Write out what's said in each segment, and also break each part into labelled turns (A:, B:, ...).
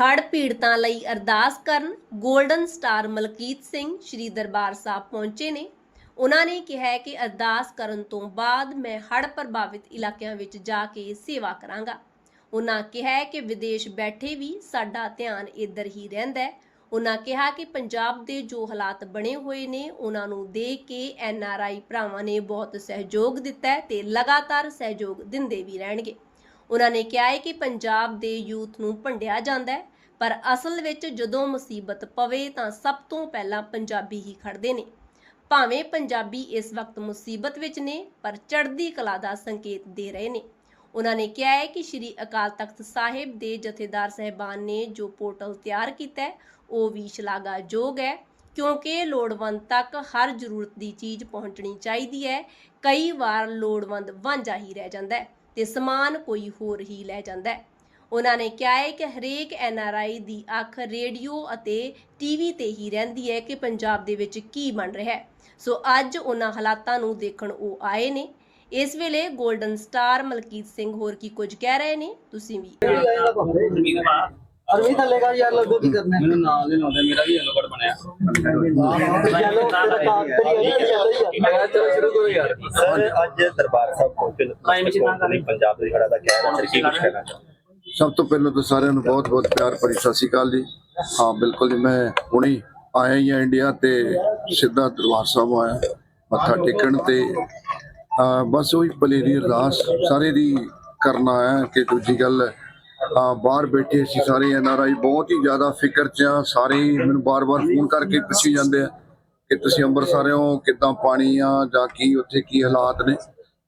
A: ਹੜ੍ਹ ਪੀੜਤਾਂ ਲਈ ਅਰਦਾਸ ਕਰਨ 골ਡਨ ਸਟਾਰ ਮਲਕੀਤ ਸਿੰਘ ਸ੍ਰੀ ਦਰਬਾਰ ਸਾਹਿਬ ਪਹੁੰਚੇ ਨੇ। ਉਹਨਾਂ ਨੇ ਕਿਹਾ ਹੈ ਕਿ ਅਰਦਾਸ ਕਰਨ ਤੋਂ ਬਾਅਦ ਮੈਂ ਹੜ੍ਹ ਪ੍ਰਭਾਵਿਤ ਇਲਾਕਿਆਂ ਵਿੱਚ ਜਾ ਕੇ ਸੇਵਾ ਕਰਾਂਗਾ। ਉਹਨਾਂ ਕਿਹਾ ਹੈ ਕਿ ਵਿਦੇਸ਼ ਬੈਠੇ ਵੀ ਸਾਡਾ ਧਿਆਨ ਇੱਧਰ ਹੀ ਰਹਿੰਦਾ ਹੈ। ਉਹਨਾਂ ਕਿਹਾ ਕਿ ਪੰਜਾਬ ਦੇ ਜੋ ਹਾਲਾਤ ਬਣੇ ਹੋਏ ਨੇ, ਉਹਨਾਂ ਨੂੰ ਦੇਖ ਕੇ ਐਨ ਆਰ ਆਈ ਭਰਾਵਾਂ ਨੇ ਬਹੁਤ ਸਹਿਯੋਗ ਦਿੱਤਾ ਹੈ ਤੇ ਲਗਾਤਾਰ ਸਹਿਯੋਗ ਦਿੰਦੇ ਵੀ ਰਹਿਣਗੇ। ਉਹਨਾਂ ਨੇ ਕਿਹਾ ਹੈ ਕਿ ਪੰਜਾਬ ਦੇ ਯੂਥ ਨੂੰ ਭੰਡਿਆ ਜਾਂਦਾ ਹੈ, ਪਰ ਅਸਲ ਵਿੱਚ ਜਦੋਂ ਮੁਸੀਬਤ ਪਵੇ ਤਾਂ ਸਭ ਤੋਂ ਪਹਿਲਾਂ ਪੰਜਾਬੀ ਹੀ ਖੜਦੇ ਨੇ। ਭਾਵੇਂ ਪੰਜਾਬੀ ਇਸ ਵਕਤ ਮੁਸੀਬਤ ਵਿੱਚ ਨੇ, ਪਰ ਚੜ੍ਹਦੀ ਕਲਾ ਦਾ ਸੰਕੇਤ ਦੇ ਰਹੇ ਨੇ। ਉਹਨਾਂ ਨੇ ਕਿਹਾ ਹੈ ਕਿ ਸ੍ਰੀ ਅਕਾਲ ਤਖਤ ਸਾਹਿਬ ਦੇ ਜਥੇਦਾਰ ਸਹਿਬਾਨ ਨੇ ਜੋ ਪੋਰਟਲ ਤਿਆਰ ਕੀਤਾ ਹੈ, ਉਹ ਵੀ ਸ਼ਲਾਘਾਯੋਗ ਹੈ, ਕਿਉਂਕਿ ਲੋੜਵੰਦ ਤੱਕ ਹਰ ਜ਼ਰੂਰਤ ਦੀ ਚੀਜ਼ ਪਹੁੰਚਣੀ ਚਾਹੀਦੀ ਹੈ। ਕਈ ਵਾਰ ਲੋੜਵੰਦ ਵਾਂਝਾ ਹੀ ਰਹਿ ਜਾਂਦਾ ਹੈ। ਤੇ ਸਮਾਨ ਕੋਈ ਹੋਰ ਹੀ ਲੈ ਜਾਂਦਾ ਹੈ। ਉਹਨਾਂ ਨੇ ਕਿਹਾ ਹੈ ਕਿ ਹਰੇਕ ਆਈ ਦੀ ਅੱਖ ਰੇਡੀਓ ਅਤੇ ਟੀਵੀ ਤੇ ਹੀ ਰਹਿੰਦੀ ਹੈ ਕਿ ਪੰਜਾਬ ਦੇ ਵਿੱਚ ਕੀ ਬਣ ਰਿਹਾ ਹੈ। ਸੋ ਅੱਜ ਉਹਨਾਂ ਹਾਲਾਤਾਂ ਨੂੰ ਦੇਖਣ ਉਹ ਆਏ ਨੇ। ਇਸ ਵੇਲੇ 골ਡਨ ਸਟਾਰ ਮਲਕੀਤ ਸਿੰਘ ਹੋਰ ਕੀ ਕੁਝ ਕਹਿ ਰਹੇ ਨੇ ਤੁਸੀਂ ਵੀ
B: ਅਰਵੀ ਥੱਲੇ ਕਰ ਯਾਰ ਲੱਗੋ ਕੀ ਕਰਨਾ
C: ਮੈਨੂੰ ਨਾਲ ਦੇ ਲਾਉਂਦੇ ਮੇਰਾ ਵੀ ਯੈਲੋ ਕਾਰਡ ਬਣਿਆ।
B: ਚਲੋ ਤੇਰਾ ਕਾਗ ਤੇਰੀ ਅੜੀ ਚੱਲਦਾ ਹੀ ਆ।
C: ਚਲੋ ਸ਼ੁਰੂ ਕਰੋ ਯਾਰ।
D: ਸਰ ਅੱਜ ਦਰਬਾਰ ਸਾਹਿਬ ਪਹੁੰਚੇ ਪੰਜਾਬ ਦੇ ਖੜਾ ਦਾ ਕਹਿ ਰਿਹਾ ਸਰ ਕੀ ਕੁਝ ਕਹਿਣਾ ਚਾਹੁੰਦੇ
E: ਸਭ ਤੋਂ ਪਹਿਲਾਂ ਤਾਂ ਸਾਰਿਆਂ ਨੂੰ ਬਹੁਤ ਬਹੁਤ ਪਿਆਰ ਭਰੀ ਸਤਿ ਸ਼੍ਰੀ ਅਕਾਲ ਜੀ। ਹਾਂ ਬਿਲਕੁਲ ਜੀ ਮੈਂ ਹੁਣੇ ਹੀ ਆਇਆ ਹੀ ਹਾਂ ਇੰਡੀਆ ਤੇ ਸਿੱਧਾ ਦਰਬਾਰ ਸਾਹਿਬ ਆਇਆ ਮੱਥਾ ਟੇਕਣ ਤੇ। ਅਹ ਬਸ ਉਹੀ ਭਲੇ ਦੀ ਅਰਦਾਸ ਸਾਰੇ ਦੀ ਕਰਨਾ ਆਇਆ ਕਿ ਦੂਜੀ ਗੱਲ ਬਾਹਰ ਬੈਠੇ ਅਸੀਂ ਸਾਰੇ ਐਨ ਆਰ ਆਈ, ਬਹੁਤ ਹੀ ਜ਼ਿਆਦਾ ਫਿਕਰ ਚ ਆ। ਸਾਰੇ ਮੈਨੂੰ ਬਾਰ-ਬਾਰ ਫੋਨ ਕਰਕੇ ਪੁੱਛੀ ਜਾਂਦੇ ਆ ਕਿ ਤੁਸੀਂ ਅੰਮ੍ਰਿਤਸਰ ਹੋ, ਕਿੱਦਾਂ ਪਾਣੀ ਆ ਜਾਂ ਕੀ, ਉੱਥੇ ਕੀ ਹਾਲਾਤ ਨੇ।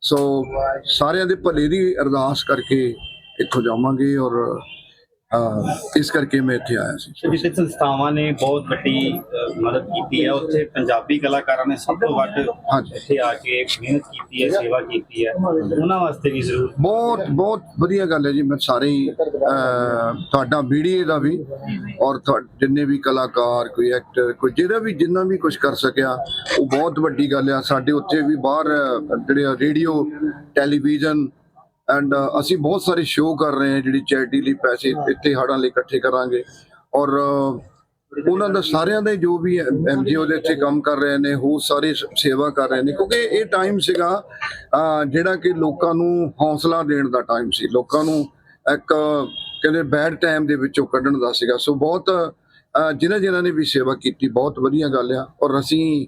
E: ਸੋ ਸਾਰਿਆਂ ਦੇ ਭਲੇ ਦੀ ਅਰਦਾਸ ਕਰਕੇ ਇੱਥੋਂ ਜਾਵਾਂਗੇ ਔਰ ਇਸ ਕਰਕੇ ਮੈਂ ਇੱਥੇ ਆਇਆ ਸੀ।
D: ਜਿੱਥੇ ਸੰਸਥਾਵਾਂ ਨੇ ਬਹੁਤ ਵੱਡੀ ਮਦਦ ਕੀਤੀ ਹੈ ਉੱਥੇ ਪੰਜਾਬੀ ਕਲਾਕਾਰਾਂ ਨੇ ਸਭ ਤੋਂ ਵੱਧ
E: ਹਾਂਜੀ।
D: ਇੱਥੇ ਆ ਕੇ ਮਿਹਨਤ ਕੀਤੀ ਹੈ ਸੇਵਾ ਕੀਤੀ ਹੈ। ਉਹਨਾਂ ਵਾਸਤੇ ਵੀ ਜ਼ਰੂਰ
E: ਬਹੁਤ ਬਹੁਤ ਵਧੀਆ ਗੱਲ ਹੈ ਜੀ ਮੈਂ ਸਾਰੇ ਹੀ, ਅਹ, ਤੁਹਾਡਾ ਮੀਡੀਆ ਦਾ ਵੀ ਔਰ ਤੁਹਾ- ਜਿੰਨੇ ਵੀ ਕਲਾਕਾਰ ਕੋਈ ਐਕਟਰ ਕੋਈ ਜਿਹੜਾ ਵੀ ਜਿੰਨਾ ਵੀ ਕੁਝ ਕਰ ਸਕਿਆ ਉਹ ਬਹੁਤ ਵੱਡੀ ਗੱਲ ਆ। ਸਾਡੇ ਉੱਥੇ ਵੀ ਬਾਹਰ ਅਹ, ਜਿਹੜੇ ਰੇਡੀਓ ਟੈਲੀਵਿਜ਼ਨ ਐਂਡ uh, ਅਸੀਂ ਬਹੁਤ ਸਾਰੇ ਸ਼ੋਅ ਕਰ ਰਹੇ ਹਾਂ ਜਿਹੜੀ ਚੈਰਿਟੀ ਲਈ ਪੈਸੇ ਇੱਥੇ ਹੜਾਂ ਲਈ ਇਕੱਠੇ ਕਰਾਂਗੇ। ਔਰ ਉਹਨਾਂ ਦਾ ਸਾਰਿਆਂ ਦੇ ਜੋ ਵੀ ਐਨਜੀਓ ਦੇ ਇੱਥੇ ਕੰਮ ਕਰ ਰਹੇ ਨੇ ਹੋਰ ਸਾਰੇ ਸੇਵਾ ਕਰ ਰਹੇ ਨੇ ਕਿਉਂਕਿ ਇਹ ਟਾਈਮ ਸੀਗਾ ਜਿਹੜਾ ਕਿ ਲੋਕਾਂ ਨੂੰ ਹੌਸਲਾ ਦੇਣ ਦਾ ਟਾਈਮ ਸੀ। ਲੋਕਾਂ ਨੂੰ ਇੱਕ ਕਹਿੰਦੇ ਬੈਡ ਟਾਈਮ ਦੇ ਵਿੱਚੋਂ ਕੱਢਣ ਦਾ ਸੀਗਾ। ਸੋ ਬਹੁਤ ਅਹ, ਜਿਨ੍ਹਾਂ ਜਿਨ੍ਹਾਂ ਨੇ ਵੀ ਸੇਵਾ ਕੀਤੀ ਬਹੁਤ ਵਧੀਆ ਗੱਲ ਆ। ਔਰ ਅਸੀਂ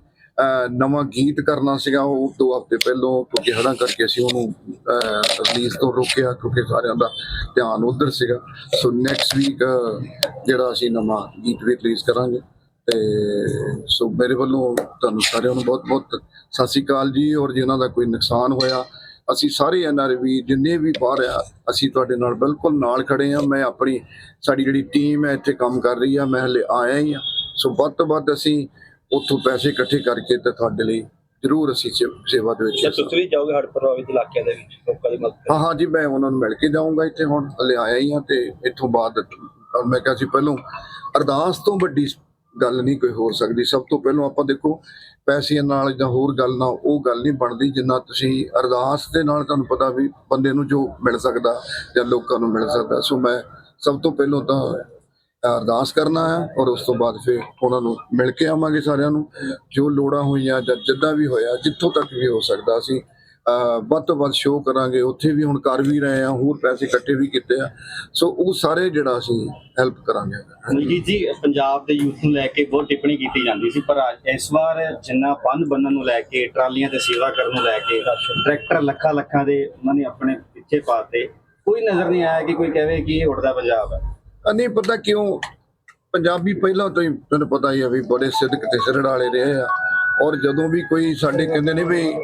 E: ਨਵਾਂ ਗੀਤ ਕਰਨਾ ਸੀਗਾ ਉਹ ਦੋ ਹਫ਼ਤੇ ਪਹਿਲਾਂ, ਕਿਉਂਕਿ ਹੜ੍ਹਾਂ ਕਰਕੇ ਅਸੀਂ ਉਹਨੂੰ ਰਿਲੀਜ਼ ਤੋਂ ਰੋਕਿਆ, ਕਿਉਂਕਿ ਸਾਰਿਆਂ ਦਾ ਧਿਆਨ ਉਧਰ ਸੀਗਾ। ਸੋ ਨੈਕਸਟ ਵੀਕ ਜਿਹੜਾ ਅਸੀਂ ਨਵਾਂ ਗੀਤ ਵੀ ਰਿਲੀਜ਼ ਕਰਾਂਗੇ। ਤੇ ਸੋ ਮੇਰੇ ਵੱਲੋਂ ਤੁਹਾਨੂੰ ਸਾਰਿਆਂ ਨੂੰ ਬਹੁਤ ਬਹੁਤ ਸਤਿ ਸ਼੍ਰੀ ਅਕਾਲ ਜੀ, ਔਰ ਜਿਨ੍ਹਾਂ ਦਾ ਕੋਈ ਨੁਕਸਾਨ ਹੋਇਆ, ਅਸੀਂ ਸਾਰੇ ਐਨਆਰਵੀ ਜਿੰਨੇ ਵੀ ਬਾਹਰ ਆ, ਅਸੀਂ ਤੁਹਾਡੇ ਨਾਲ ਬਿਲਕੁਲ ਨਾਲ ਖੜੇ ਆ ਮੈਂ ਆਪਣੀ, ਸਾਡੀ ਜਿਹੜੀ ਟੀਮ ਹੈ, ਇੱਥੇ ਕੰਮ ਕਰ ਰਹੀ ਆ, ਮੈਂ ਹਲੇ ਆਇਆ ਹੀ ਆ ਸੋ ਵੱਧ ਤੋਂ ਵੱਧ ਅਸੀਂ ਉੱਥੋਂ ਪੈਸੇ ਇਕੱਠੇ ਕਰਕੇ ਤੇ ਤੁਹਾਡੇ ਲਈ ਜ਼ਰੂਰ ਅਸੀਂ ਸੇ- ਸੇਵਾ ਦੇ ਵਿੱਚ
D: ਤੁਸੀਂ ਵੀ ਜਾਓਗੇ ਹੜ੍ਹ ਪ੍ਰਭਾਵਿਤ ਇਲਾਕਿਆਂ ਦੇ ਵਿੱਚ ਲੋਕਾਂ ਦੀ ਮਦਦ
E: ਹਾਂ ਹਾਂ ਜੀ ਮੈਂ ਉਹਨਾਂ ਨੂੰ ਮਿਲ ਕੇ ਜਾਊਂਗਾ ਇੱਥੇ ਹੁਣ ਹਲੇ ਆਇਆ ਹੀ ਹਾਂ ਤੇ ਇੱਥੋਂ ਬਾਅਦ ਔਰ ਮੈਂ ਕਿਹਾ ਸੀ ਪਹਿਲੋਂ ਅਰਦਾਸ ਤੋਂ ਵੱਡੀ ਗੱਲ ਨਹੀਂ ਕੋਈ ਹੋ ਸਕਦੀ ਸਭ ਤੋਂ ਪਹਿਲਾਂ ਆਪਾਂ ਦੇਖੋ ਪੈਸਿਆਂ ਨਾਲ ਜਾਂ ਹੋਰ ਗੱਲ ਨਾਲ ਉਹ ਗੱਲ ਨਹੀਂ ਬਣਦੀ ਜਿੰਨਾ ਤੁਸੀਂ ਅਰਦਾਸ ਦੇ ਨਾਲ ਤੁਹਾਨੂੰ ਪਤਾ ਵੀ ਬੰਦੇ ਨੂੰ ਜੋ ਮਿਲ ਸਕਦਾ ਜਾਂ ਲੋਕਾਂ ਨੂੰ ਮਿਲ ਸਕਦਾ। ਸੋ ਮੈਂ ਸਭ ਤੋਂ ਪਹਿਲਾਂ ਤਾਂ ਅਰਦਾਸ ਕਰਨਾ ਹੈ ਔਰ ਉਸ ਤੋਂ ਬਾਅਦ ਫਿਰ ਉਹਨਾਂ ਨੂੰ ਮਿਲ ਕੇ ਆਵਾਂਗੇ ਸਾਰਿਆਂ ਨੂੰ। ਜੋ ਲੋੜਾਂ ਹੋਈਆਂ ਜਾਂ ਜਿੱਦਾਂ ਵੀ ਹੋਇਆ ਜਿੱਥੋਂ ਤੱਕ ਵੀ ਹੋ ਸਕਦਾ ਅਸੀਂ ਅਹ ਵੱਧ ਤੋਂ ਵੱਧ ਸ਼ੋਅ ਕਰਾਂਗੇ। ਉੱਥੇ ਵੀ ਹੁਣ ਕਰ ਵੀ ਰਹੇ ਆ ਹੋਰ ਪੈਸੇ ਇਕੱਠੇ ਵੀ ਕੀਤੇ ਆ। ਸੋ ਉਹ ਸਾਰੇ ਜਿਹੜਾ ਅਸੀਂ ਹੈਲਪ ਕਰਾਂਗੇ।
D: ਜੀ ਜੀ ਪੰਜਾਬ ਦੇ ਯੂਥ ਨੂੰ ਲੈ ਕੇ ਬਹੁਤ ਟਿੱਪਣੀ ਕੀਤੀ ਜਾਂਦੀ ਸੀ ਪਰ ਅੱਜ ਇਸ ਵਾਰ ਜਿੰਨਾ ਬੰਦ ਬੰਨਣ ਨੂੰ ਲੈ ਕੇ ਟਰਾਲੀਆਂ ਤੇ ਸੇਵਾ ਕਰਨ ਨੂੰ ਲੈ ਕੇ ਟਰੈਕਟਰ ਲੱਖਾਂ ਲੱਖਾਂ ਦੇ ਉਹਨਾਂ ਨੇ ਆਪਣੇ ਪਿੱਛੇ ਪਾਤੇ ਕੋਈ ਨਜ਼ਰ ਨਹੀਂ ਆਇਆ ਕਿ ਕੋਈ ਕਹੇ ਕਿ ਇਹ ਉੜਦਾ ਪੰਜਾਬ ਹੈ।
E: ਨਹੀਂ ਪਤਾ ਕਿਉਂ ਪੰਜਾਬੀ ਪਹਿਲਾਂ ਤੋਂ ਹੀ ਤੁਹਾਨੂੰ ਪਤਾ ਹੀ ਆ ਵੀ ਬੜੇ ਸਿੱਧਕ ਤੇ ਸਿਰੜ ਵਾਲੇ ਰਹੇ ਆ। ਔਰ ਜਦੋਂ ਵੀ ਕੋਈ ਸਾਡੇ ਕਹਿੰਦੇ ਨੇ ਵੀ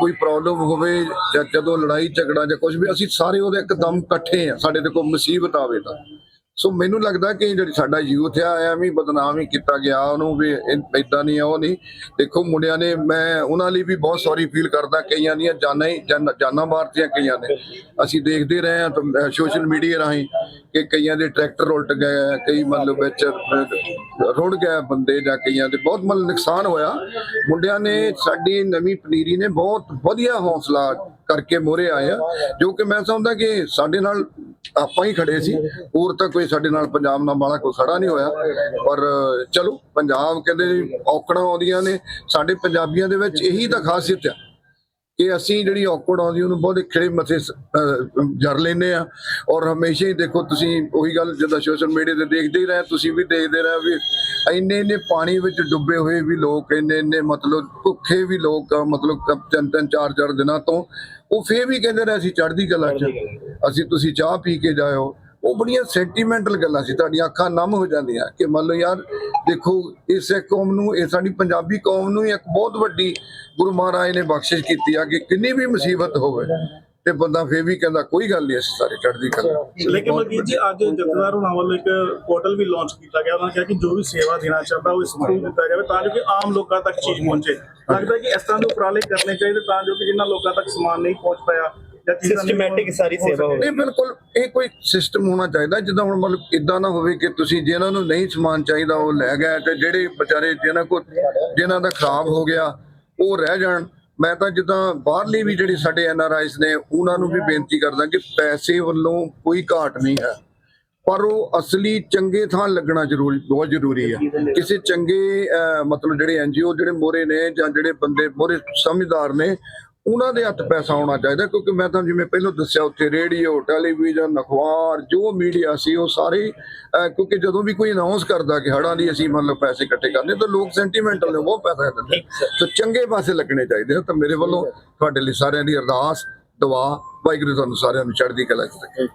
E: ਕੋਈ ਪ੍ਰੋਬਲਮ ਹੋਵੇ ਜਾਂ ਜਦੋਂ ਲੜਾਈ ਝਗੜਾ ਜਾਂ ਕੁਝ ਵੀ, ਅਸੀਂ ਸਾਰੇ ਉਹਦੇ ਇੱਕਦਮ ਇਕੱਠੇ ਆ। ਸਾਡੇ ਤੇ ਕੋਈ ਮੁਸੀਬਤ ਆਵੇ ਤਾਂ। ਸੋ ਮੈਨੂੰ ਲੱਗਦਾ ਕਿ ਜਿਹੜੀ ਸਾਡਾ ਯੂਥ ਆ ਐਵੇਂ ਬਦਨਾਮ ਹੀ ਕੀਤਾ ਗਿਆ ਉਹਨੂੰ ਵੀ ਇਦਾਂ ਨਹੀਂ ਉਹ ਨਹੀਂ। ਦੇਖੋ ਮੁੰਡਿਆਂ ਨੇ ਮੈਂ ਉਹਨਾਂ ਲਈ ਵੀ ਬਹੁਤ ਸੌਰੀ ਫੀਲ ਕਰਦਾ ਕਈਆਂ ਦੀਆਂ ਜਾਨਾਂ ਹੀ ਜਾਨਾਂ ਮਾਰਤੀਆਂ ਕਈਆਂ ਨੇ। ਅਸੀਂ ਦੇਖਦੇ ਰਹੇ ਹਾਂ ਸੋਸ਼ਲ ਮੀਡੀਆ ਰਾਹੀਂ ਕਿ ਕਈਆਂ ਦੇ ਟਰੈਕਟਰ ਉਲਟ ਗਏ ਕਈ ਮਤਲਬ ਵਿੱਚ ਅਹ, ਰੁੜ ਗਏ ਬੰਦੇ ਜਾਂ ਕਈਆਂ ਦੇ। ਬਹੁਤ ਮਤਲਬ ਨੁਕਸਾਨ ਹੋਇਆ। ਮੁੰਡਿਆਂ ਨੇ ਸਾਡੀ ਨਵੀਂ ਪਨੀਰੀ ਨੇ ਬਹੁਤ ਵਧੀਆ ਹੌਸਲਾ ਕਰਕੇ ਮੋਰੇ ਆਇਆ ਜੋ ਕਿ ਮੈਂ ਸਮਝਦਾ ਕਿ ਸਾਡੇ ਨਾਲ ਆਪਾਂ ਹੀ ਖੜੇ ਸੀ। ਹੋਰ ਤਾਂ ਕੋਈ ਸਾਡੇ ਨਾਲ ਪੰਜਾਬ ਨਾਲ ਵਾਲਾ ਕੋਈ ਖੜਾ ਨਹੀਂ ਹੋਇਆ। ਪਰ ਚਲੋ, ਪੰਜਾਬ ਕਹਿੰਦੇ ਔਕੜਾਂ ਆਉਂਦੀਆਂ ਨੇ। ਸਾਡੇ ਪੰਜਾਬੀਆਂ ਦੇ ਵਿੱਚ ਇਹੀ ਤਾਂ ਖਾਸੀਅਤ ਆ ਕਿ ਅਸੀਂ ਜਿਹੜੀ ਔਕੜ ਆਉਂਦੀ, ਉਹਨੂੰ ਬਹੁਤ ਖਿੜੇ ਮੱਥੇ ਜਰ ਲੈਨੇ ਆ। ਔਰ ਹਮੇਸ਼ਾ ਹੀ ਦੇਖੋ, ਤੁਸੀਂ ਉਹੀ ਗੱਲ ਜਿੱਦਾਂ ਸੋਸ਼ਲ ਮੀਡੀਆ ਤੇ ਦੇਖਦੇ ਹੀ ਰਹੇ, ਤੁਸੀਂ ਵੀ ਦੇਖਦੇ ਰਹੇ ਵੀ ਇੰਨੇ ਇੰਨੇ ਪਾਣੀ ਵਿੱਚ ਡੁੱਬੇ ਹੋਏ ਵੀ ਲੋਕ ਇੰਨੇ ਇੰਨੇ ਮਤਲਬ ਭੁੱਖੇ ਵੀ ਲੋਕ ਮਤਲਬ ਤਿੰਨ ਤਿੰਨ ਚਾਰ ਚਾਰ ਦਿਨਾਂ ਤੋਂ ਉਹ ਫੇਰ ਵੀ ਕਹਿੰਦੇ ਰਹੇ ਅਸੀਂ ਚੜ੍ਹਦੀ ਕਲਾ ਚ ਅਸੀਂ ਤੁਸੀਂ ਚਾਹ ਪੀ ਕੇ ਜਾਇਓ। ਉਹ ਬੜੀਆਂ ਸੈਂਟੀਮੈਂਟਲ ਗੱਲਾਂ ਸੀ ਤੁਹਾਡੀਆਂ ਅੱਖਾਂ ਨਮ ਹੋ ਜਾਂਦੀਆਂ ਕਿ ਮੰਨ ਲਓ ਯਾਰ ਦੇਖੋ ਇਸ ਕੌਮ ਨੂੰ ਇਹ ਸਾਡੀ ਪੰਜਾਬੀ ਕੌਮ ਨੂੰ ਇੱਕ ਬਹੁਤ ਵੱਡੀ ਗੁਰੂ ਮਹਾਰਾਜ ਨੇ ਬਖਸ਼ਿਸ਼ ਕੀਤੀ ਆ ਕਿ ਕਿੰਨੀ ਵੀ ਮੁਸੀਬਤ ਹੋਵੇ। ਤੇ ਬੰਦਾ ਫੇਰ ਵੀ ਕਹਿੰਦਾ ਕੋਈ ਗੱਲ ਨਹੀਂ ਅਸੀਂ ਸਾਰੇ ਚੜ੍ਹਦੀ ਕਲਾ
F: ਲੇਕਿਨ ਮਲਕੀਤ ਜੀ ਅੱਜ ਜਥੇਦਾਰ ਹੋਣਾ ਵੱਲੋਂ ਇੱਕ ਪੋਰਟਲ ਵੀ ਲਾਂਚ ਕੀਤਾ ਗਿਆ ਉਹਨਾਂ ਨੇ ਕਿਹਾ ਕਿ ਜੋ ਵੀ ਸੇਵਾ ਦੇਣਾ ਚਾਹੁੰਦਾ ਉਹ ਇਸ ਥਰੂ ਦਿੱਤਾ ਜਾਵੇ ਤਾਂ ਜੋ ਕਿ ਆਮ ਲੋਕਾਂ ਤੱਕ ਚੀਜ਼ ਪਹੁੰਚੇ। ਲੱਗਦਾ ਕਿ ਇਸ ਤਰ੍ਹਾਂ ਦੇ ਉਪਰਾਲੇ ਕਰਨੇ ਚਾਹੀਦੇ ਤਾਂ ਜੋ ਕਿ ਜਿਨ੍ਹਾਂ ਲੋਕਾਂ ਤੱਕ ਸਮਾਨ ਨਹੀਂ ਪਹੁੰਚ ਪਾਇਆ
B: Systematic ਸਾਰੀ ਸੇਵਾ
F: ਸਕੇ।
E: ਨਹੀਂ ਬਿਲਕੁਲ ਇਹ ਕੋਈ ਸਿਸਟਮ ਹੋਣਾ ਚਾਹੀਦਾ ਜਿੱਦਾਂ ਹੁਣ ਮਤਲਬ ਇਦਾਂ ਨਾ ਹੋਵੇ ਕਿ ਤੁਸੀਂ ਜਿਹਨਾਂ ਨੂੰ ਨਹੀਂ ਸਮਾਨ ਚਾਹੀਦਾ ਉਹ ਲੈ ਗਏ ਤੇ ਜਿਹੜੇ ਵਿਚਾਰੇ ਜਿਹਨਾਂ ਕੋ ਜਿਹਨਾਂ ਦਾ ਖਰਾਬ ਹੋ ਗਿਆ ਉਹ ਰਹਿ ਜਾਣ। ਮੈਂ ਤਾਂ ਜਿੱਦਾਂ ਬਾਹਰਲੀ ਵੀ ਜਿਹੜੀ ਸਾਡੇ ਐਨ ਆਰ ਆਈਸ ਨੇ ਉਹਨਾਂ ਨੂੰ ਵੀ ਬੇਨਤੀ ਕਰਦਾ ਕਿ ਪੈਸੇ ਵੱਲੋਂ ਕੋਈ ਘਾਟ ਨਹੀਂ ਹੈ। ਪਰ ਉਹ ਅਸਲੀ ਚੰਗੇ ਥਾਂ ਲੱਗਣਾ ਜ਼ਰੂਰੀ ਬਹੁਤ ਜ਼ਰੂਰੀ ਹੈ ਕਿਸੇ ਚੰਗੇ ਅਹ, ਮਤਲਬ ਜਿਹੜੇ ਐਨਜੀਓ ਜਿਹੜੇ ਮੋਰੇ ਨੇ ਜਾਂ ਜਿਹੜੇ ਬੰਦੇ ਮੋਰੇ ਸਮਝਦਾਰ ਨੇ ਉਹਨਾਂ ਦੇ ਹੱਥ ਪੈਸਾ ਆਉਣਾ ਚਾਹੀਦਾ ਕਿਉਂਕਿ ਮੈਂ ਤਾਂ ਜਿਵੇਂ ਪਹਿਲਾਂ ਦੱਸਿਆ ਉੱਥੇ ਰੇਡੀਓ ਟੈਲੀਵਿਜ਼ਨ ਅਖਬਾਰ ਜੋ ਮੀਡੀਆ ਸੀ ਉਹ ਸਾਰੇ ਕਿਉਂਕਿ ਜਦੋਂ ਵੀ ਕੋਈ ਅਨਾਉਂਸ ਕਰਦਾ ਕਿ ਹੜਾਂ ਦੀ ਅਸੀਂ ਮਤਲਬ ਪੈਸੇ ਇਕੱਠੇ ਕਰਨੇ ਤਾਂ ਲੋਕ ਸੈਂਟੀਮੈਂਟਲ ਨੇ ਬਹੁਤ ਪੈਸਾ ਦਿੰਦੇ ਤਾਂ ਚੰਗੇ ਪਾਸੇ ਲੱਗਣੇ ਚਾਹੀਦੇ। ਤਾਂ ਮੇਰੇ ਵੱਲੋਂ ਤੁਹਾਡੇ ਲਈ ਸਾਰਿਆਂ ਦੀ ਅਰਦਾਸ ਦੁਆ ਵਾਹਿਗੁਰੂ ਤੁਹਾਨੂੰ ਸਾਰਿਆਂ ਨੂੰ ਚੜ੍ਹਦੀ ਕਲਾ ਚ ਰੱਖੇ।